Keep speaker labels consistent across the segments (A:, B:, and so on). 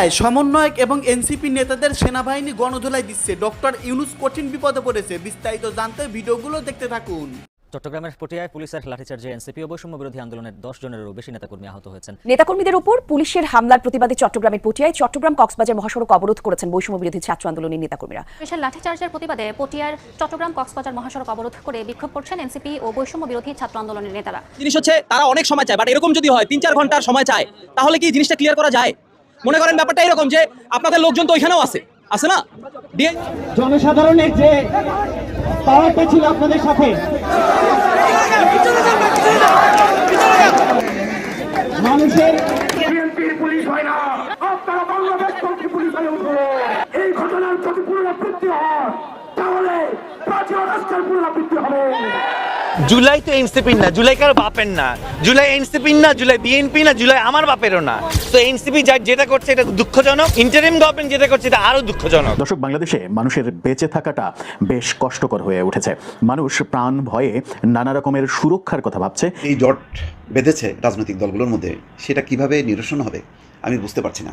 A: কোথায় সমন্বয়ক এবং এনসিপি নেতাদের সেনাবাহিনী গণধোলাই দিচ্ছে। ডক্টর ইউনুস কঠিন বিপদে পড়েছে। বিস্তারিত জানতে ভিডিওগুলো দেখতে থাকুন।
B: চট্টগ্রামের পটিয়ায় পুলিশের লাঠিচার্জে এনসিপি ও বৈষম্য বিরোধী আন্দোলনের দশ জনেরও বেশি নেতাকর্মী আহত হয়েছেন।
C: নেতাকর্মীদের উপর পুলিশের হামলার প্রতিবাদে চট্টগ্রামের পটিয়ায় চট্টগ্রাম কক্সবাজার মহাসড়ক অবরোধ করেছেন বৈষম্য বিরোধী ছাত্র আন্দোলনের নেতাকর্মীরা।
D: পুলিশের লাঠিচার্জের প্রতিবাদে পটিয়ার চট্টগ্রাম কক্সবাজার মহাসড়ক অবরোধ করে বিক্ষোভ করছেন এনসিপি ও বৈষম্য বিরোধী ছাত্র আন্দোলনের নেতারা।
E: জিনিস হচ্ছে তারা অনেক সময় চায় বাট এরকম যদি হয় তিন চার ঘণ্টার সময় চায় তাহলে কি জিনিসটা ক্লিয়ার করা যায়? মনে করেন ব্যাপারটা এরকম যে আপনাদের লোকজন তো ওইখানেও আছে। আছে না? দিয়ে
F: জনসাধারণের যে পাওয়ারটা ছিল আপনাদের সাথে। মানুষের
G: পুলিশ হয় না। আপনারা বাংলাদেশ পন্থী পুলিশ হয়ে উঠবো এই ঘটনার যদি পুনরাবৃত্তি হয়। তাহলে পাঁচই পুনরাবৃত্তি হবে।
H: জুলাই তো এনসিপির না জুলাই কারও বাপের না। জুলাই এনসিপির না জুলাই বিএনপি না জুলাই আমার বাপেরও না। তো এনসিপি যা যেটা করছে এটা দুঃখজনক ইন্টারিম গভর্নমেন্ট যেটা করছে এটা আরও দুঃখজনক।
I: দর্শক বাংলাদেশে মানুষের বেঁচে থাকাটা বেশ কষ্টকর হয়ে উঠেছে। মানুষ প্রাণ ভয়ে নানা রকমের সুরক্ষার কথা ভাবছে।
J: এই জট বেঁধেছে রাজনৈতিক দলগুলোর মধ্যে সেটা কীভাবে নিরসন হবে আমি বুঝতে পারছি না।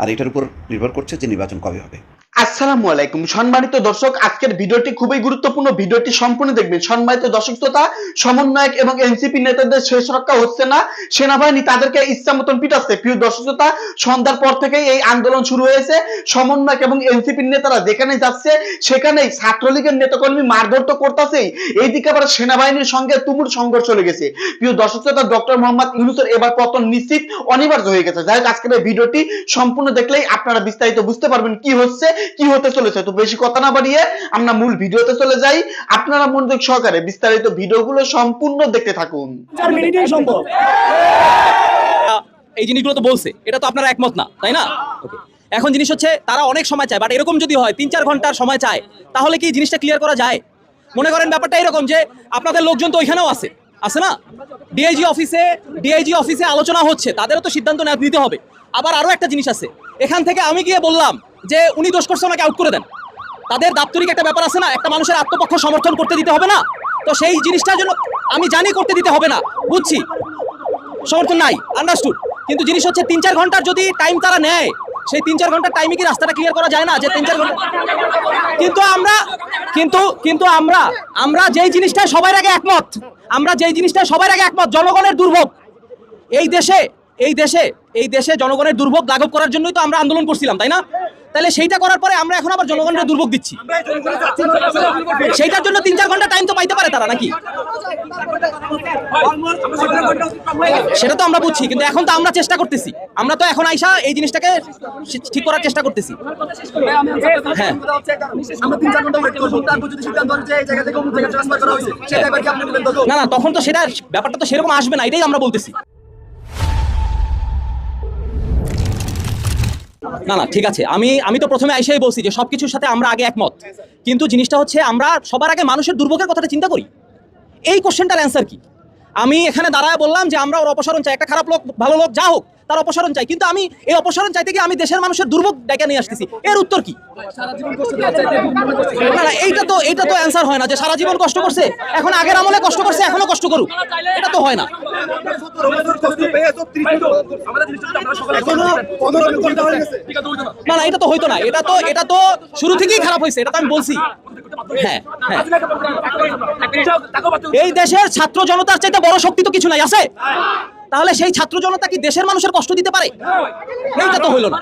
J: আর এটার উপর নির্ভর করছে যে নির্বাচন কবে হবে।
K: আসসালামু আলাইকুম। সম্মানিত দর্শক, আজকের ভিডিওটি খুবই গুরুত্বপূর্ণ। ভিডিওটি সম্পূর্ণ দেখবেন। সম্মানিত দর্শক, শ্রোতা, সমন্বয়ক এবং এনসিপি নেতাদের শেষ রক্ষা হচ্ছে না। সেনাবাহিনী তাদেরকে ইচ্ছা মতন পিটাচ্ছে। প্রিয় দর্শক, শ্রোতা, সন্ধ্যার পর থেকেই এই আন্দোলন শুরু হয়েছে। সমন্বয়ক এবং এনসিপির নেতারা যেখানে যাচ্ছে, সেখানেই ছাত্রলীগের নেতাকর্মী মারধর তো করতেছেই। এইদিকে আবার সেনাবাহিনীর সঙ্গে তুমুল সংঘর্ষ লেগেছে প্রিয় দর্শক, শ্রোতা, ডক্টর মোহাম্মদ ইউনুসের এবার পতন নিশ্চিত অনিবার্য হয়ে গেছে। যাই হোক, আজকের এই ভিডিওটি সম্পূর্ণ দেখলেই আপনারা বিস্তারিত বুঝতে পারবেন কি হচ্ছে। কি হতে চলেছে? তো বেশি কথা না বাড়িয়ে আমরা মূল ভিডিওতে চলে যাই। আপনারা মনোযোগ সহকারে বিস্তারিত ভিডিওগুলো সম্পূর্ণ দেখতে থাকুন।
F: চার মিনিটেই সম্ভব।
E: এই জিনিসগুলো তো বলছে। এটা তো আপনারা একমত না তাই না. এখন জিনিস হচ্ছে তারা অনেক সময় চায় বাট এরকম যদি হয় তিন চার ঘণ্টার সময় চায় তাহলে কি জিনিসটা ক্লিয়ার করা যায়? মনে করেন ব্যাপারটা এরকম যে আপনাদের লোকজন তো ওইখানেও আছে। আছে না? ডিআইজি অফিসে ডিআইজি অফিসে আলোচনা হচ্ছে তাদেরও তো সিদ্ধান্ত নিতে হবে। আবার আরও একটা জিনিস আছে। এখান থেকে আমি গিয়ে বললাম যে উনি দোষ করছে ওনাকে আউট করে দেন। তাদের দাপ্তরিক একটা ব্যাপার আছে না, একটা মানুষের আত্মপক্ষ সমর্থন করতে দিতে হবে না। তো সেই জিনিসটার জন্য আমি জানি করতে দিতে হবে না, বুঝছি? সমর্থন নাই আন্ডারস্টুড কিন্তু জিনিস হচ্ছে তিন চার ঘণ্টার যদি টাইম তারা নেয়, সেই তিন চার ঘণ্টার টাইমে কি রাস্তাটা ক্লিয়ার করা যায় না, যে তিন চার ঘণ্টা কিন্তু আমরা কিন্তু কিন্তু আমরা আমরা যেই জিনিসটা সবার আগে একমত, আমরা যেই জিনিসটা সবার আগে একমত, জনগণের দুর্ভোগ। এই দেশে এই দেশে এই দেশে জনগণের দুর্ভোগ লাঘব করার জন্যই তো আমরা আন্দোলন করছিলাম, তাই না? তাহলে সেইটা করার পরে আমরা এখন আবার জনগণের দুর্ভোগ দিচ্ছি। সেইটার জন্য তিন চার ঘণ্টা টাইম তো পাইতে পারে তারা, নাকি? সেটা তো আমরা বুঝছি, কিন্তু এখন তো আমরা চেষ্টা করতেছি। আমরা তো এখন আইসা এই জিনিসটাকে ঠিক করার চেষ্টা করতেছি। হ্যাঁ। না না, তখন তো সেটা ব্যাপারটা তো সেরকম আসবে না, এটাই আমরা বলতেছি। না না, ঠিক আছে। আমি আমি তো প্রথমে আইসাই বলছি যে সব কিছুর সাথে আমরা আগে একমত। কিন্তু জিনিসটা হচ্ছে আমরা সবার আগে মানুষের দুর্ভোগের কথাটা চিন্তা করি। এই কোশ্চেনটার অ্যান্সার কি? আমি এখানে দাঁড়ায় বললাম যে আমরা ওর অপসারণ চাই। একটা খারাপ লোক, ভালো লোক, যা হোক। তার অপসারণ চাই। কিন্তু আমি এই অপসারণ চাইতে গিয়ে আমি দেশের মানুষের দুর্ভোগ ডেকে নিয়ে আসতেছি। এর উত্তর কি? না না, এইটা তো এইটা তো অ্যান্সার হয় না যে সারা জীবন কষ্ট করছে, এখন আগের আমলে কষ্ট করছে, এখনও কষ্ট করুক। এটা তো হয় না। না না, এটা তো হইতো না। এটা তো এটা তো শুরু থেকেই খারাপ হয়েছে, এটা তো আমি বলছি। হ্যাঁ হ্যাঁ। এই দেশের ছাত্র জনতার চাইতে বড় শক্তি তো কিছু নাই, আছে? তাহলে সেই ছাত্র জনতা কি দেশের মানুষের কষ্ট দিতে পারে? এইটা তো হইল না।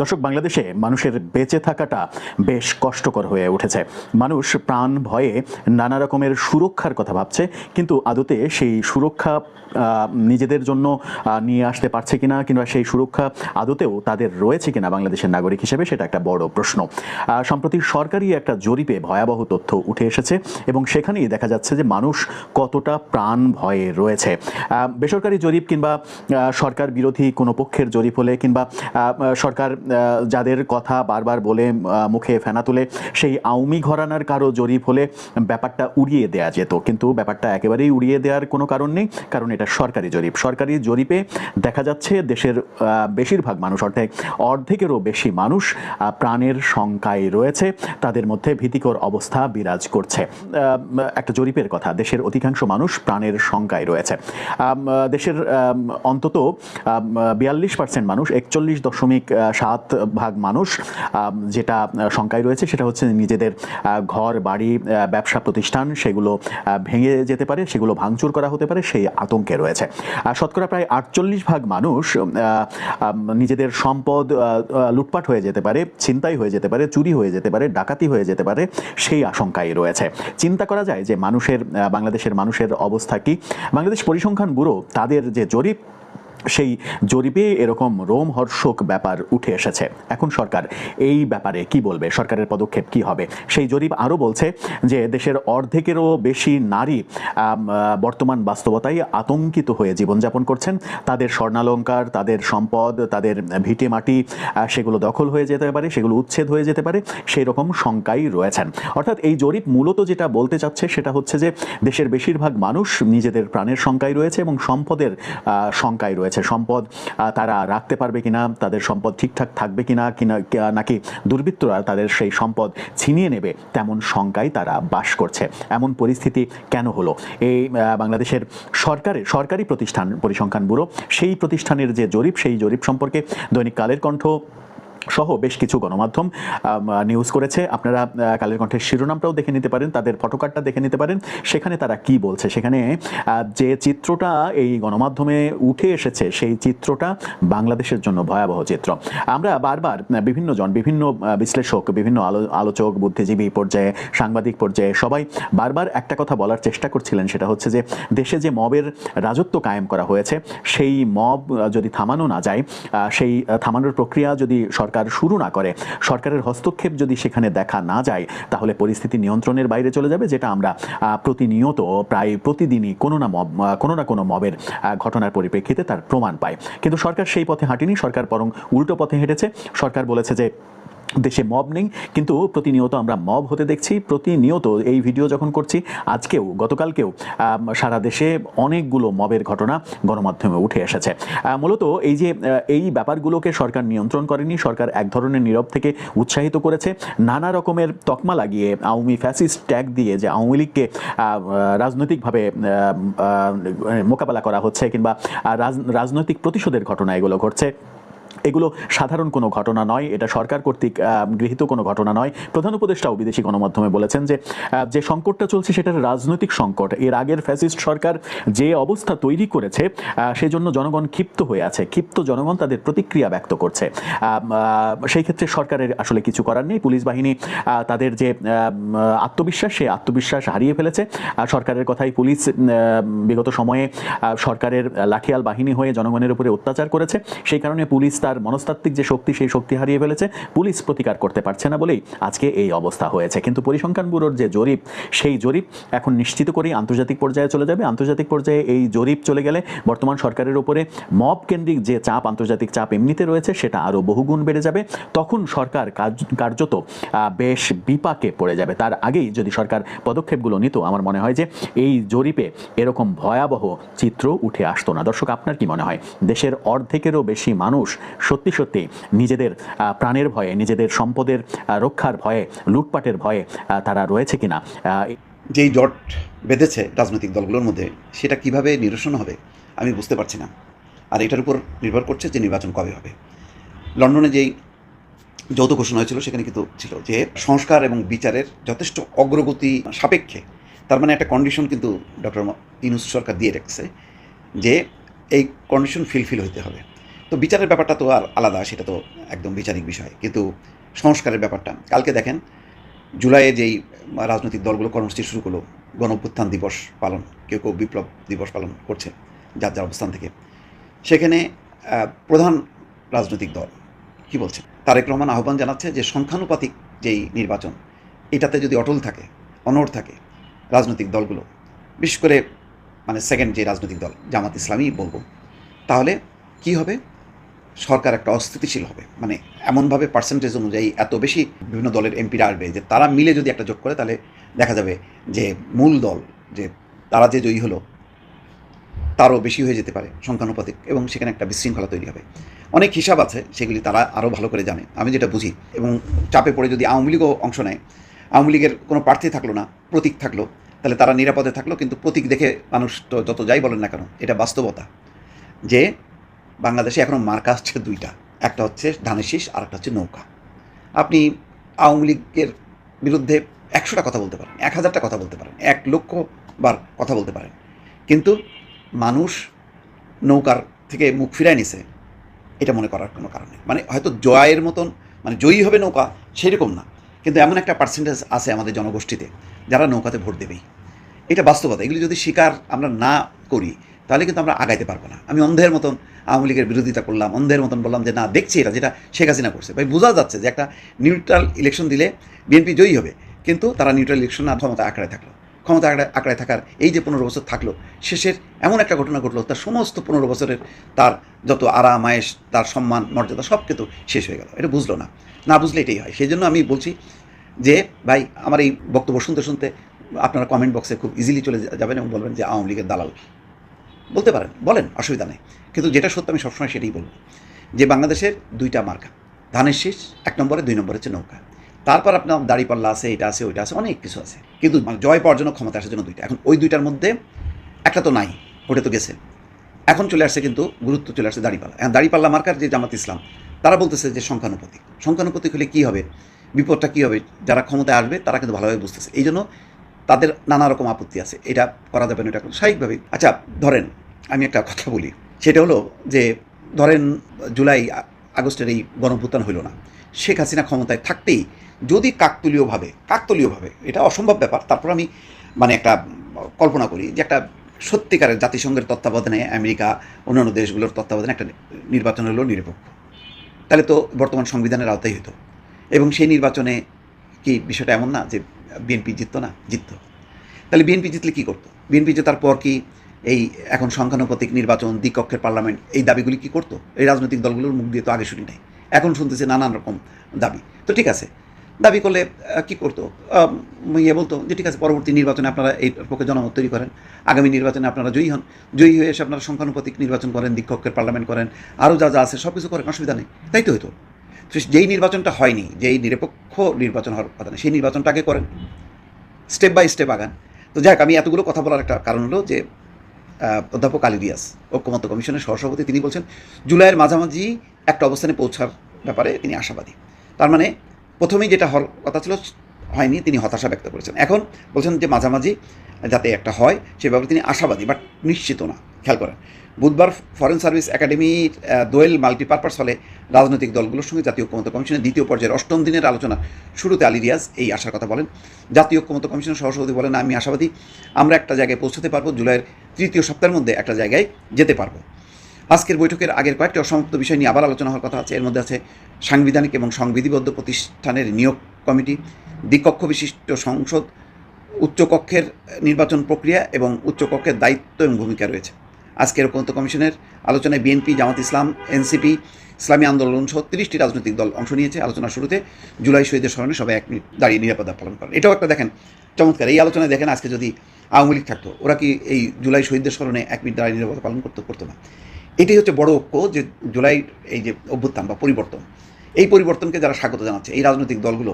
I: দর্শক, বাংলাদেশে মানুষের বেঁচে থাকাটা বেশ কষ্টকর হয়ে উঠেছে। মানুষ প্রাণ ভয়ে নানা রকমের সুরক্ষার কথা ভাবছে, কিন্তু আদতে সেই সুরক্ষা নিজেদের জন্য নিয়ে আসতে পারছে কিনা কিংবা সেই সুরক্ষা আদতেও তাদের রয়েছে কিনা বাংলাদেশের নাগরিক হিসেবে সেটা একটা বড় প্রশ্ন। সম্প্রতি সরকারি একটা জরিপে ভয়াবহ তথ্য উঠে এসেছে এবং সেখানেই দেখা যাচ্ছে যে মানুষ কতটা প্রাণ ভয়ে রয়েছে। বেসরকারি জরিপ কিংবা সরকার বিরোধী কোনো পক্ষের জরিপ হলে কিংবা সরকার যাদের কথা বারবার বলে মুখে ফেনা তুলে, সেই আওয়ামী ঘরানার কারও জরিপ হলে ব্যাপারটা উড়িয়ে দেওয়া যেত। কিন্তু ব্যাপারটা একেবারেই উড়িয়ে দেওয়ার কোনো কারণ নেই, কারণ এটা সরকারি জরিপ। সরকারি জরিপে দেখা যাচ্ছে দেশের বেশিরভাগ মানুষ অর্ধেক অর্ধেকেরও বেশি মানুষ প্রাণের শঙ্কায় রয়েছে। তাদের মধ্যে ভীতিকর অবস্থা বিরাজ করছে। একটা জরিপের কথা, দেশের অধিকাংশ মানুষ প্রাণের শঙ্কায় রয়েছে। দেশের অন্তত বিয়াল্লিশ পার্সেন্ট মানুষ, একচল্লিশ দশমিক সাত ভাগ মানুষ যেটা শঙ্কায় রয়েছে, সেটা হচ্ছে নিজেদের ঘর, বাড়ি ব্যবসা প্রতিষ্ঠান, সেগুলো ভেঙে যেতে পারে, সেগুলো ভাঙচুর করা হতে পারে, সেই আতঙ্কে রয়েছে। শতকরা প্রায় আটচল্লিশ ভাগ মানুষ নিজেদের সম্পদ লুটপাট হয়ে যেতে পারে, ছিনতাই হয়ে যেতে পারে, চুরি হয়ে যেতে পারে, ডাকাতি হয়ে যেতে পারে, সেই আশঙ্কায় রয়েছে। চিন্তা করা যায় যে মানুষের বাংলাদেশের মানুষের অবস্থা কি? বাংলাদেশ পরিসংখ্যান ব্যুরো তাদের যে জরিপ সেই জরিপে এরকম রোমহর্ষক ব্যাপার উঠে এসেছে। এখন সরকার এই ব্যাপারে কি বলবে? সরকারের পদক্ষেপ কি হবে? সেই জরিপ আরও বলছে যে, দেশের অর্ধেকেরও বেশি নারী বর্তমান বাস্তবতায় আতঙ্কিত হয়ে জীবনযাপন করছেন। তাদের স্বর্ণালঙ্কার, তাদের সম্পদ, তাদের ভিটে মাটি সেগুলো দখল হয়ে যেতে পারে, সেগুলো উচ্ছেদ হয়ে যেতে পারে সেই রকম শঙ্কাই রয়েছেন। অর্থাৎ এই জরিপ মূলত যেটা বলতে চাচ্ছে সেটা হচ্ছে যে, দেশের বেশিরভাগ মানুষ নিজেদের প্রাণের শঙ্কায় রয়েছে এবং সম্পদের শঙ্কায় রয়েছে। সম্পদ তারা রাখতে পারবে কিনা, তাদের সম্পদ ঠিকঠাক থাকবে কিনা কিনা নাকি দুর্বৃত্তরা তাদের সেই সম্পদ ছিনিয়ে নেবে, তেমন শঙ্কায় তারা বাস করছে। এমন পরিস্থিতি কেন হলো? এই বাংলাদেশের সরকারের, সরকারি প্রতিষ্ঠান পরিসংখ্যান ব্যুরো, সেই প্রতিষ্ঠানের যে জরিপ, সেই জরিপ সম্পর্কে দৈনিক কালের কণ্ঠ সহ বেশ কিছু গণমাধ্যম নিউজ করেছে। আপনারা কালের কণ্ঠের শিরোনামটাও দেখে নিতে পারেন, তাদের ফটোকার্ডটা দেখে নিতে পারেন। সেখানে তারা কি বলছে? সেখানে যে চিত্রটা এই গণমাধ্যমে উঠে এসেছে, সেই চিত্রটা বাংলাদেশের জন্য ভয়াবহ চিত্র। আমরা বারবার বিভিন্ন জন বিভিন্ন বিশ্লেষক, বিভিন্ন আলো- আলোচক, বুদ্ধিজীবী পর্যায়ে, সাংবাদিক পর্যায়ে সবাই বারবার একটা কথা বলার চেষ্টা করছিলেন। সেটা হচ্ছে যে, দেশে যে মবের রাজত্ব কায়েম করা হয়েছে, সেই মব যদি থামানো না যায় সেই থামানোর প্রক্রিয়া যদি সরকার শুরু না করে। সরকারের হস্তক্ষেপ যদি সেখানে দেখা না যায়, তাহলে পরিস্থিতি নিয়ন্ত্রণের বাইরে চলে যাবে, যেটা আমরা প্রতিনিয়ত প্রায় প্রতিদিনই কোনো না মব কোনো না কোনো মবের ঘটনার পরিপ্রেক্ষিতে তার প্রমাণ পায়। কিন্তু সরকার সেই পথে হাঁটেনি, সরকার বরং উল্টো পথে হেঁটেছে। সরকার বলেছে যে দেশে মব নেই, কিন্তু প্রতিনিয়ত আমরা মব হতে দেখছি। প্রতিনিয়ত এই ভিডিও যখন করছি, আজকেও, গতকালকেও সারা দেশে অনেকগুলো মবের ঘটনা গণমাধ্যমে উঠে এসেছে। মূলত এই যে এই ব্যাপারগুলোকে সরকার নিয়ন্ত্রণ করেনি, সরকার এক ধরনের নীরব থেকে উৎসাহিত করেছে। নানা রকমের তকমা লাগিয়ে আওয়ামী ফ্যাসিস্ট ট্যাগ দিয়ে যে আওয়ামী লীগকে রাজনৈতিকভাবে মোকাবেলা করা হচ্ছে কিংবা রাজ- রাজনৈতিক প্রতিশোধের ঘটনা এগুলো ঘটছে। এগুলো সাধারণ কোনো ঘটনা নয়, এটা সরকার কর্তৃক গৃহীত কোনো ঘটনা নয়। প্রধান উপদেষ্টাও বিদেশি গণমাধ্যমে বলেছেন যে যে সংকটটা চলছে সেটার রাজনৈতিক সংকট। এর আগের ফ্যাসিস্ট সরকার যে অবস্থা তৈরি করেছে সেজন্য জনগণ ক্ষিপ্ত হয়ে আছে। ক্ষিপ্ত জনগণ তাদের প্রতিক্রিয়া ব্যক্ত করছে। সেই ক্ষেত্রে সরকারের আসলে কিছু করার নেই। পুলিশ বাহিনী তাদের যে আত্মবিশ্বাস, সেই আত্মবিশ্বাস হারিয়ে ফেলেছে। সরকারের কথাই পুলিশ বিগত সময়ে সরকারের লাঠিয়াল বাহিনী হয়ে জনগণের উপরে অত্যাচার করেছে। সেই কারণে পুলিশ তার মনস্তাত্ত্বিক যে শক্তি, সেই শক্তি হারিয়ে ফেলেছে, পুলিশ প্রতিকার করতে পারছে না বলেই আজকে এই অবস্থা হয়েছে। কিন্তু পরিসংখ্যান ব্যুরোর যে জরিপ, সেই জরিপ এখন নিশ্চিত করেই আন্তর্জাতিক পর্যায়ে চলে যাবে। আন্তর্জাতিক পর্যায়ে এই জরিপ চলে গেলে বর্তমান সরকারের উপরে মব কেন্দ্রিক যে চাপ, আন্তর্জাতিক চাপ এমনিতে রয়েছে, সেটা আরও বহুগুণ বেড়ে যাবে। তখন সরকার কার্যত বেশ বিপাকে পড়ে যাবে। তার আগেই যদি সরকার পদক্ষেপগুলো নিত, আমার মনে হয় যে এই জরিপে এরকম ভয়াবহ চিত্র উঠে আসতো না। দর্শক, আপনার কি মনে হয়? দেশের অর্ধেকেরও বেশি মানুষ সত্যি সত্যি নিজেদের প্রাণের ভয়ে, নিজেদের সম্পদের রক্ষার ভয়ে, লুটপাটের ভয়ে তারা রয়েছে কিনা
J: যেই জট বেঁধেছে রাজনৈতিক দলগুলোর মধ্যে, সেটা কীভাবে নিরসন হবে, আমি বুঝতে পারছি না। আর এটার উপর নির্ভর করছে যে নির্বাচন কবে হবে। লন্ডনে যেই যৌথ ঘোষণা হয়েছিল, সেখানে কিন্তু ছিল যে সংস্কার এবং বিচারের যথেষ্ট অগ্রগতি সাপেক্ষে, তার মানে একটা কন্ডিশন কিন্তু ডক্টর ইনুস সরকার দিয়ে রেখেছে, যে এই কন্ডিশন ফিলফিল হইতে হবে। তো বিচারের ব্যাপারটা তো আর আলাদা, সেটা তো একদম বিচারিক বিষয়। কিন্তু সংস্কারের ব্যাপারটা, কালকে দেখেন জুলাইয়ে যেই রাজনৈতিক দলগুলো কর্মসূচি শুরু করল গণ অভ্যুত্থান দিবস পালন, কেউ কেউ বিপ্লব দিবস পালন করছে, যার যার অবস্থান থেকে। সেখানে প্রধান রাজনৈতিক দল কি বলছে? তারেক রহমান আহ্বান জানাচ্ছে যে সংখ্যানুপাতিক যেই নির্বাচন, এটাতে যদি অটল থাকে, অনড় থাকে রাজনৈতিক দলগুলো, বিশেষ করে মানে সেকেন্ড যে রাজনৈতিক দল, জামাত ইসলামী বলব, তাহলে কি হবে? সরকার একটা অস্থিতিশীল হবে। মানে এমনভাবে পার্সেন্টেজ অনুযায়ী এত বেশি বিভিন্ন দলের এমপিরা আসবে যে তারা মিলে যদি একটা জোট করে, তাহলে দেখা যাবে যে মূল দল, যে তারা যে জয়ী হলো, তারও বেশি হয়ে যেতে পারে সংখ্যানুপাতিক এবং সেখানে একটা বিশৃঙ্খলা তৈরি হবে। অনেক হিসাব আছে, সেগুলি তারা আরও ভালো করে জানে, আমি যেটা বুঝি। এবং চাপে পড়ে যদি আওয়ামী লীগও অংশ নেয়, আওয়ামী লীগের কোনো প্রার্থী থাকল না, প্রতীক থাকল, তাহলে তারা নিরাপদে থাকল, কিন্তু প্রতীক দেখে মানুষ তো যত যাই বলেন না কেন, এটা বাস্তবতা। যে বাংলাদেশে এখনও মার্কা হচ্ছে দুইটা। একটা হচ্ছে ধানের শীষ আর একটা হচ্ছে নৌকা। আপনি আওয়ামী লীগের বিরুদ্ধে একশোটা কথা বলতে পারেন, এক হাজারটা কথা বলতে পারেন, এক লক্ষ বার কথা বলতে পারেন। কিন্তু মানুষ নৌকার থেকে মুখ ফিরায় নিছে, এটা মনে করার কোনো কারণ মানে হয়তো জয়ের মতন মানে জয়ী হবে নৌকা, সেরকম না। কিন্তু এমন একটা পার্সেন্টেজ আছে আমাদের জনগোষ্ঠীতে, যারা নৌকাতে ভোট দেবেই। এটা বাস্তবতা, এগুলি যদি স্বীকার আমরা না করি তাহলে কিন্তু আমরা আগাইতে পারব না। আমি অন্ধের মতন আওয়ামী লীগের বিরোধিতা করলাম, অন্ধের মতন বললাম যে, না, দেখছি এটা যেটা শেখ হাসিনা করছে। ভাই, বোঝা যাচ্ছে যে একটা নিউট্রাল ইলেকশন দিলে বিএনপি জয়ী হবে, কিন্তু তারা নিউট্রাল ইলেকশন না, ক্ষমতা আঁকড়ায় থাকল। ক্ষমতা আঁকড়ায় থাকার এই যে পনেরো বছর থাকল, শেষের এমন একটা ঘটনা ঘটলো, তার সমস্ত পনেরো বছরের তার যত আরাম আয়েস তার সম্মান, মর্যাদা সব কিন্তু শেষ হয়ে গেল। এটা বুঝলো না। না বুঝলে এটাই হয়। সেই জন্য আমি বলছি যে, ভাই, আমার এই বক্তব্য শুনতে শুনতে আপনারা কমেন্ট বক্সে খুব ইজিলি চলে যাবেন এবং বলবেন যে, আওয়ামী লীগের দালাল বলতে পারেন, বলেন, অসুবিধা নেই। কিন্তু যেটা সত্য আমি সবসময় সেটাই বলব। যে বাংলাদেশের দুইটা মার্কা, ধানের শীষ, এক নম্বরে, দুই নম্বরে হচ্ছে নৌকা। তারপর আপনার দাড়িপাল্লা আছে, এটা আছে, ওইটা আছে, অনেক কিছু আছে। কিন্তু মানে জয় পাওয়ার জন্য ক্ষমতা আসার জন্য দুইটা। এখন ওই দুইটার মধ্যে একটা তো নাই, ওটা তো গেছে। এখন চলে আসছে কিন্তু গুরুত্ব চলে আসছে দাড়িপাল্লা। এখন দাড়িপাল্লা মার্কার যে জামাত ইসলাম, তারা বলতেছে যে সংখ্যানুপাতিক। সংখ্যানুপাতিক হলে কী হবে? বিপদটা কী হবে? যারা ক্ষমতায় আসবে, তারা কিন্তু ভালোভাবে বুঝতেছে। এই জন্য তাদের নানা রকম আপত্তি আছে। এটা করা যাবে না, এটা স্বাভাবিকভাবেই। আচ্ছা ধরেন, আমি একটা কথা বলি। সেটা হলো যে, ধরেন, জুলাই আগস্টের এই গণভ্যুত্থান হইল না। শেখ হাসিনা ক্ষমতায় থাকতেই যদি কাকতলীয়ভাবে কাকতলীয়ভাবে, এটা অসম্ভব ব্যাপার। তারপর আমি মানে একটা কল্পনা করি যে, একটা সত্যিকারের জাতিসংঘের তত্ত্বাবধানে আমেরিকা, অন্যান্য দেশগুলোর তত্ত্বাবধানে একটা নির্বাচন হলো নিরপেক্ষ। তাহলে তো বর্তমান সংবিধানের আওতায় হতো এবং সেই নির্বাচনে কি বিষয়টা এমন না যে বিএনপি জিততো না, জিততো। তাহলে বিএনপি জিতলে কী করতো? বিএনপি জেতার পর কি এই এখন সংখ্যানুপাতিক নির্বাচন, দ্বিকক্ষের পার্লামেন্ট, এই দাবিগুলি কি করতো? এই রাজনৈতিক দলগুলোর মুখ দিয়ে তো আগে শুনি নাই। এখন শুনতেছে নানান রকম দাবি। তো ঠিক আছে, দাবি করলে কি করতো? ইয়ে বলতো যে, ঠিক আছে, পরবর্তী নির্বাচনে আপনারা এই পক্ষে জনমত তৈরি করেন। আগামী নির্বাচনে আপনারা জয়ী হন। জয়ী হয়ে এসে আপনারা সংখ্যানুপাতিক নির্বাচন করেন, দ্বিকক্ষের পার্লামেন্ট করেন, আরও যা যা আছে সব কিছু করেন, অসুবিধা নেই। তাই তো হতো তো যেই নির্বাচনটা হয়নি, যেই নিরপেক্ষ নির্বাচন হওয়ার কথা না, সেই নির্বাচনটাকে করেন। স্টেপ বাই স্টেপ আগান। তো যাক আমি এতগুলো কথা বলার একটা কারণ হলো যে অধ্যাপক আলিরিয়াস ঐক্যমত্য কমিশনের সহসভাপতি, তিনি বলছেন, জুলাইয়ের মাঝামাঝি একটা অবস্থানে পৌঁছার ব্যাপারে তিনি আশাবাদী। তার মানে প্রথমেই যেটা হওয়ার কথা ছিল, হয়নি, তিনি হতাশা ব্যক্ত করেছেন। এখন বলছেন যে মাঝামাঝি যাতে একটা হয়, সে ব্যাপারে তিনি আশাবাদী, বাট নিশ্চিত না, খেয়াল করেন। বুধবার ফরেন সার্ভিস একাডেমির দোয়েল মাল্টিপারপাস হলে রাজনৈতিক দলগুলোর সঙ্গে জাতীয় ঐক্যমত্য কমিশনের দ্বিতীয় পর্যায়ের অষ্টম দিনের আলোচনা শুরুতে আলী রিয়াজ এই আশার কথা বলেন। জাতীয় ঐক্যমত্য কমিশনের সহসভাপতি বলেন, আমি আশাবাদী, আমরা একটা জায়গায় পৌঁছতে পারব, জুলাইয়ের তৃতীয় সপ্তাহের মধ্যে একটা জায়গায় যেতে পারব। আজকের বৈঠকের আগের কয়েকটি অসমাপ্ত বিষয় নিয়ে আবার আলোচনা হওয়ার কথা আছে। এর মধ্যে আছে সাংবিধানিক এবং সংবিধিবদ্ধ প্রতিষ্ঠানের নিয়োগ কমিটি, দ্বিকক্ষ বিশিষ্ট সংসদ, উচ্চকক্ষের নির্বাচন প্রক্রিয়া এবং উচ্চকক্ষের দায়িত্ব এবং ভূমিকা রয়েছে। আজকের ঐক্যমত্য কমিশনের আলোচনায় বিএনপি, জামাত ইসলাম, এনসিপি, ইসলামী আন্দোলন সহ তিরিশটি রাজনৈতিক দল অংশ নিয়েছে। আলোচনার শুরুতে জুলাই শহীদের স্মরণে সবাই এক মিনিট দাঁড়িয়ে নিরাপত্তা পালন করেন। এটাও একটা দেখেন, চমৎকার। এই আলোচনায় দেখেন আজকে যদি আওয়ামী লীগ থাকতো, ওরা কি এই জুলাই শহীদদের স্মরণে এক মিনিট দাঁড়িয়ে নিরাপত্তা পালন করতে, করতো না? এটাই হচ্ছে বড় ঐক্য যে জুলাই এই যে অভ্যুত্থান বা পরিবর্তন। এই পরিবর্তনকে যারা স্বাগত জানাচ্ছে, এই রাজনৈতিক দলগুলো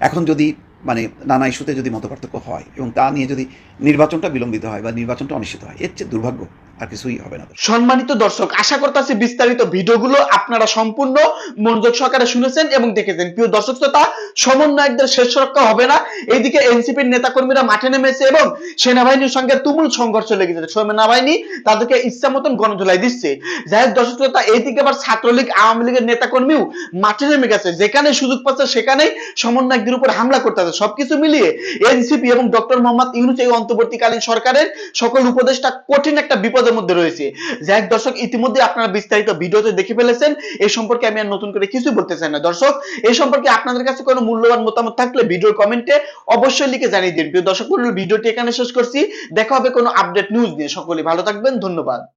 J: এখন যদি মানে নানা ইস্যুতে যদি মতপার্থক্য হয় এবং তা নিয়ে যদি নির্বাচনটা বিলম্বিত হয় বা নির্বাচনটা অনিশ্চিত হয়, এর চেয়ে দুর্ভাগ্য আর কিছুই হবে না।
K: সম্মানিত দর্শক, আশা করতেছি বিস্তারিত ভিডিওগুলো আপনারা সম্পূর্ণ মনোযোগ সহকারে শুনেছেন এবং দেখেছেন। প্রিয় দর্শক শ্রোতা, সমন্বয়কদের শেষ রক্ষা হবে না। এইদিকে এনসিপির নেতাকর্মীরা মাঠে নেমেছে এবং সেনাবাহিনীর সঙ্গে তুমুল সংঘর্ষ লেগেছে সেনাবাহিনী তাদেরকে ইচ্ছা মতন গণধোলাই দিচ্ছে। যাই হোক দর্শক শ্রোতা এইদিকে আবার ছাত্রলীগ, আওয়ামী লীগের নেতাকর্মীও মাঠে নেমে গেছে। যেখানে সুযোগ পাচ্ছে, সেখানেই সমন্বয়কদের উপর হামলা করতে হবে সবকিছু মিলিয়ে এনসিপি এবং ডক্টর মোহাম্মদ ইউনুস এই অন্তর্বর্তীকালীন সরকারের সকল উপদেষ্টা কঠিন একটা বিপদের মধ্যে রয়েছে। যাই দর্শক, ইতিমধ্যে আপনারা বিস্তারিত ভিডিওতে দেখে ফেলেছেন। এই সম্পর্কে আমি আর নতুন করে কিছু বলতে চাই না। দর্শক এই সম্পর্কে আপনাদের কাছে কোনো মূল্যবান মতামত থাকলে ভিডিওর কমেন্টে অবশ্যই লিখে জানিয়ে দিন। প্রিয় দর্শক ভিডিওটি এখানে শেষ করছি। দেখা হবে কোনো আপডেট নিউজ নিয়ে। সকলে ভালো থাকবেন। ধন্যবাদ।